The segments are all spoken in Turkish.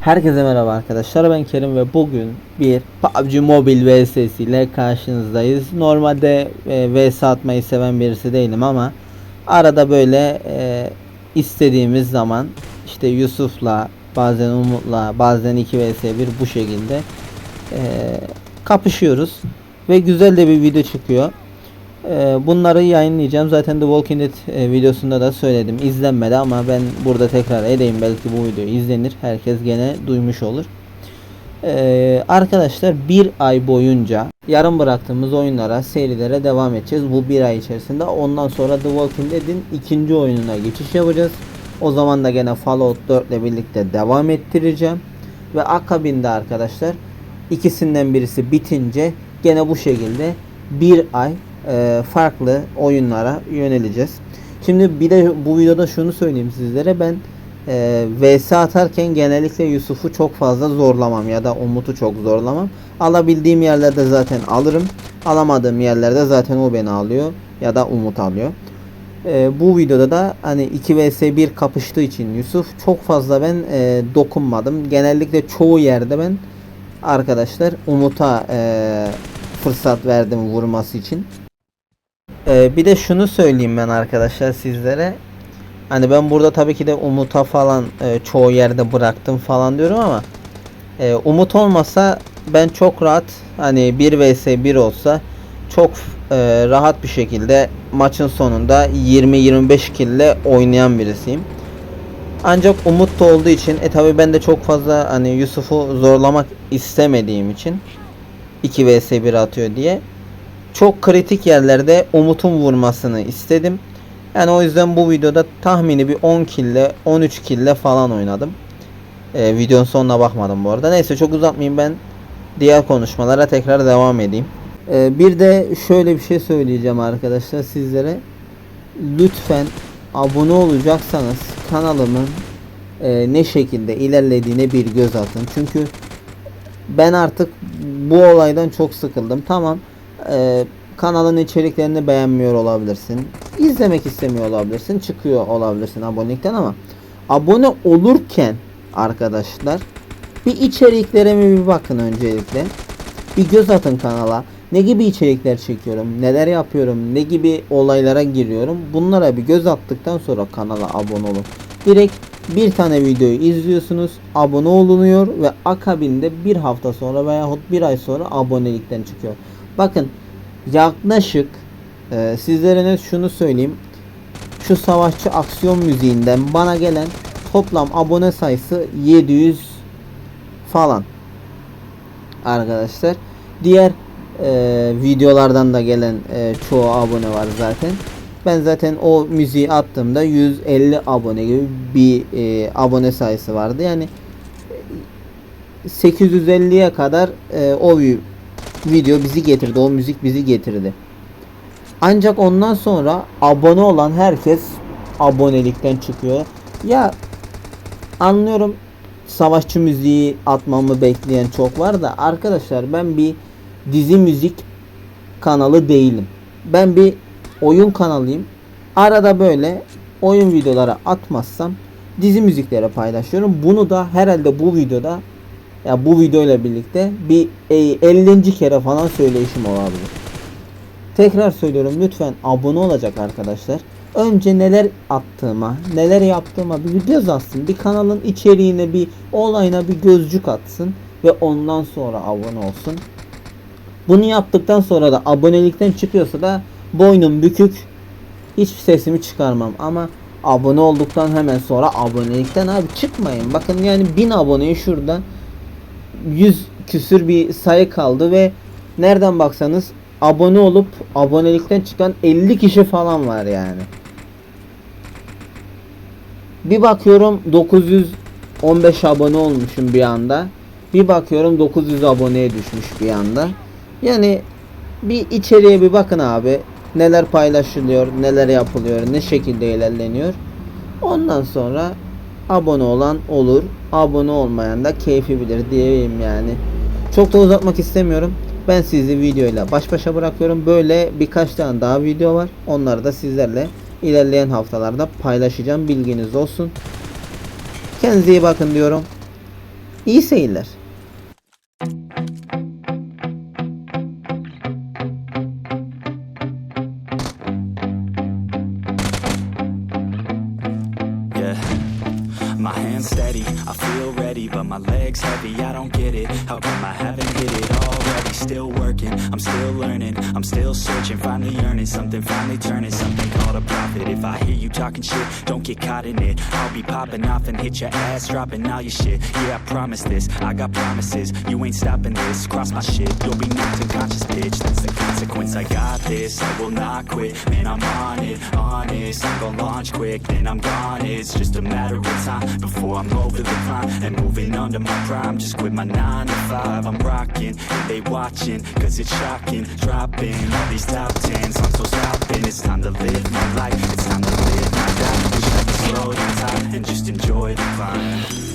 Herkese merhaba arkadaşlar ben Kerim ve bugün bir PUBG Mobile vs ile karşınızdayız. Normalde e, vs atmayı seven birisi değilim ama arada böyle e, istediğimiz zaman işte Yusuf'la bazen Umut'la bazen 2 vs 1 bu şekilde e, kapışıyoruz ve güzel de bir video çıkıyor. E, bunları yayınlayacağım. Zaten The Walking Dead e, videosunda da söyledim. İzlenmedi ama ben burada tekrar edeyim. Belki bu video izlenir. Herkes gene duymuş olur. E, arkadaşlar bir ay boyunca yarım bıraktığımız oyunlara, serilere devam edeceğiz. Bu bir ay içerisinde. Ondan sonra The Walking Dead'in ikinci oyununa geçiş yapacağız. O zaman da gene Fallout 4 ile birlikte devam ettireceğim. Ve akabinde arkadaşlar ikisinden birisi bitince gene bu şekilde bir ay farklı oyunlara yöneleceğiz. Şimdi bir de bu videoda şunu söyleyeyim sizlere ben e, VS atarken genellikle Yusuf'u çok fazla zorlamam ya da Umut'u çok zorlamam. Alabildiğim yerlerde zaten alırım. Alamadığım yerlerde zaten o beni alıyor ya da Umut alıyor. E, bu videoda da hani 2 vs 1 kapıştığı için Yusuf çok fazla ben e, dokunmadım. Genellikle çoğu yerde ben arkadaşlar Umut'a e, fırsat verdim vurması için. Ee, bir de şunu söyleyeyim ben arkadaşlar sizlere. Hani ben burada tabii ki de Umut'a falan e, çoğu yerde bıraktım falan diyorum ama e, Umut olmasa ben çok rahat hani 1 vs 1 olsa çok e, rahat bir şekilde maçın sonunda 20-25 kill ile oynayan birisiyim. Ancak Umut da olduğu için e tabi ben de çok fazla hani Yusuf'u zorlamak istemediğim için 2 vs 1 atıyor diye çok kritik yerlerde Umut'un vurmasını istedim. Yani o yüzden bu videoda tahmini bir 10 kille 13 kille falan oynadım. Ee, videonun sonuna bakmadım bu arada. Neyse çok uzatmayayım ben diğer konuşmalara tekrar devam edeyim. Ee, bir de şöyle bir şey söyleyeceğim arkadaşlar sizlere. Lütfen abone olacaksanız kanalımın e, ne şekilde ilerlediğine bir göz atın. Çünkü ben artık bu olaydan çok sıkıldım. Tamam ee, kanalın içeriklerini beğenmiyor olabilirsin. İzlemek istemiyor olabilirsin. Çıkıyor olabilirsin abonelikten ama abone olurken arkadaşlar bir içeriklerime bir bakın öncelikle. Bir göz atın kanala. Ne gibi içerikler çekiyorum, neler yapıyorum, ne gibi olaylara giriyorum. Bunlara bir göz attıktan sonra kanala abone olun. Direkt bir tane videoyu izliyorsunuz, abone olunuyor ve akabinde bir hafta sonra veyahut bir ay sonra abonelikten çıkıyor. Bakın yaklaşık e, sizlere şunu söyleyeyim. Şu savaşçı aksiyon müziğinden bana gelen toplam abone sayısı 700 falan. Arkadaşlar. Diğer e, videolardan da gelen e, çoğu abone var zaten. Ben zaten o müziği attığımda 150 abone gibi bir e, abone sayısı vardı. Yani 850'ye kadar e, o video bizi getirdi. O müzik bizi getirdi. Ancak ondan sonra abone olan herkes abonelikten çıkıyor. Ya anlıyorum savaşçı müziği atmamı bekleyen çok var da arkadaşlar ben bir dizi müzik kanalı değilim. Ben bir oyun kanalıyım. Arada böyle oyun videoları atmazsam dizi müzikleri paylaşıyorum. Bunu da herhalde bu videoda ya bu video ile birlikte bir 50. E, kere falan söyleyişim olabilir. Tekrar söylüyorum lütfen abone olacak arkadaşlar. Önce neler attığıma, neler yaptığıma bir göz atsın. Bir kanalın içeriğine, bir olayına bir gözcük atsın ve ondan sonra abone olsun. Bunu yaptıktan sonra da abonelikten çıkıyorsa da boynum bükük hiç sesimi çıkarmam ama abone olduktan hemen sonra abonelikten abi çıkmayın. Bakın yani 1000 aboneyi şuradan 100 küsür bir sayı kaldı ve nereden baksanız abone olup abonelikten çıkan 50 kişi falan var yani. Bir bakıyorum 915 abone olmuşum bir anda. Bir bakıyorum 900 aboneye düşmüş bir anda. Yani bir içeriye bir bakın abi. Neler paylaşılıyor, neler yapılıyor, ne şekilde ilerleniyor. Ondan sonra abone olan olur. Abone olmayan da keyfi bilir diyeyim yani. Çok da uzatmak istemiyorum. Ben sizi videoyla baş başa bırakıyorum. Böyle birkaç tane daha video var. Onları da sizlerle ilerleyen haftalarda paylaşacağım. Bilginiz olsun. Kendinize iyi bakın diyorum. İyi seyirler. But my legs heavy, I don't get it. How come I haven't hit it already? Still working, I'm still learning, I'm still searching, finally earning something, finally turning something called a profit. If I hear you talking shit, don't get caught in it. I'll be popping off and hit your ass, dropping all your shit. Yeah, I promise this, I got promises, you ain't stopping this. Cross my shit, you'll be knocked unconscious, bitch. That's the consequence. I got this, I will not quit, man. I'm on it, honest. I'm gonna launch quick, then I'm gone. It's just a matter of time before I'm over the climb and moving under my prime. Just quit my nine to five. I'm rocking, they watching, cause it's shocking. Dropping all these top tens, I'm so stopping. It's time to live my life, it's time to live my life. Wish I slow down time and just enjoy the climb.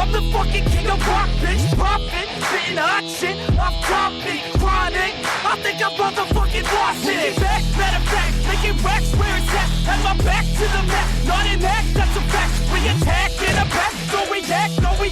I'm the fucking king of rock, bitch. Profit, spitting hot shit. I'm topic, chronic. I think I'm motherfucking lost it. Making back, matter of fact, making racks where it's at. Had my back to the mat, not an act, that's a fact. We attack in a back, so we act, no we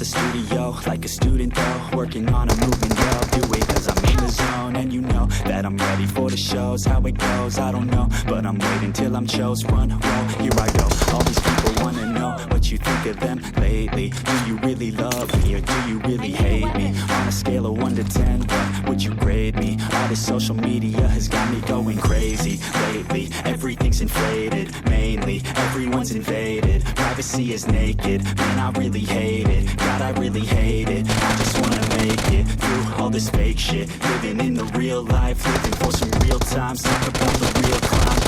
the studio like a student though, working on a movement. I'll do it cause I'm in the zone, and you know that I'm ready for the shows. How it goes, I don't know, but I'm waiting till I'm chose. Run, roll, here I go. All these people wanna know what you think of them lately. Do you really love me or do you really hate me? On a scale of one to ten, what would you grade me? All this social media has got me going crazy lately. Everything's inflated, mainly everyone's invaded. Privacy is naked, man, I really hate it. God, I really hate it. I just wanna make it through all this fake shit. Living in the real life, living for some real times. Talk about the real climb.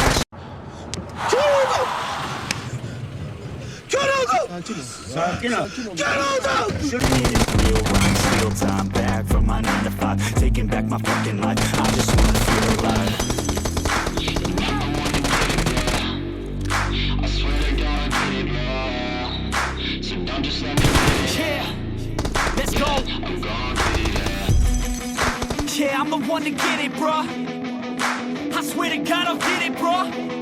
Real time back from my 9 to 5 Taking back my fucking life, I just wanna feel alive to get it, bruh. I swear to God I'll get it, bruh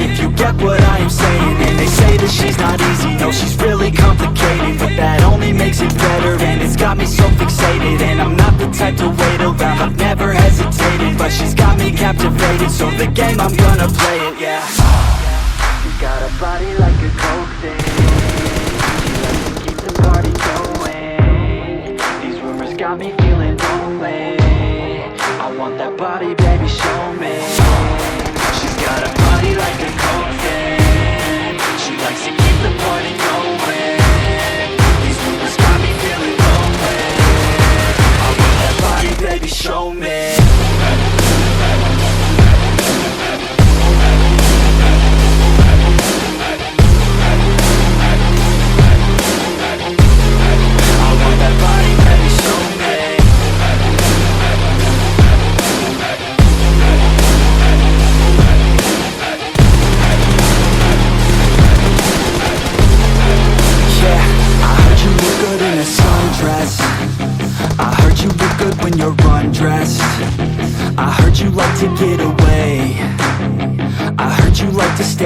if you get what I am saying. And they say that she's not easy, no she's really complicated. But that only makes it better. And it's got me so fixated. And I'm not the type to wait around, I've never hesitated. But she's got me captivated, so the game I'm gonna play it, yeah. She got a body like a coke thing. She likes to keep the party going. These rumors got me feeling lonely. I want that body, baby, show me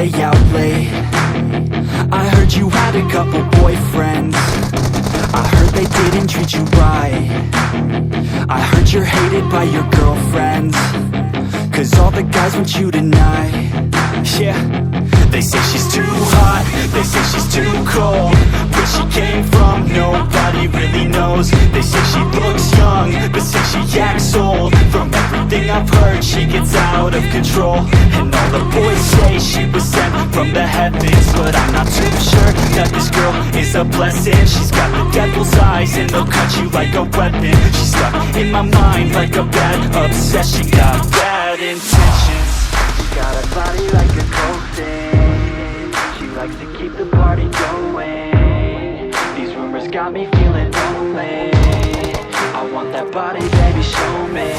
stay out late. I heard you had a couple boyfriends. I heard they didn't treat you right. I heard you're hated by your girlfriends. Cause all the guys want you tonight. Yeah. They say she's too hot, they say she's too cold. Where she came from, nobody really knows. They say she looks young, but say she acts old. From everything I've heard, she gets out of control. And all the boys say she was sent from the heavens. But I'm not too sure that this girl is a blessing. She's got the devil's eyes, and they'll cut you like a weapon. She's stuck in my mind like a bad obsession. Got bad body like a ghost She likes to keep the party going. These rumors got me feeling lonely. I want that body, baby, show me.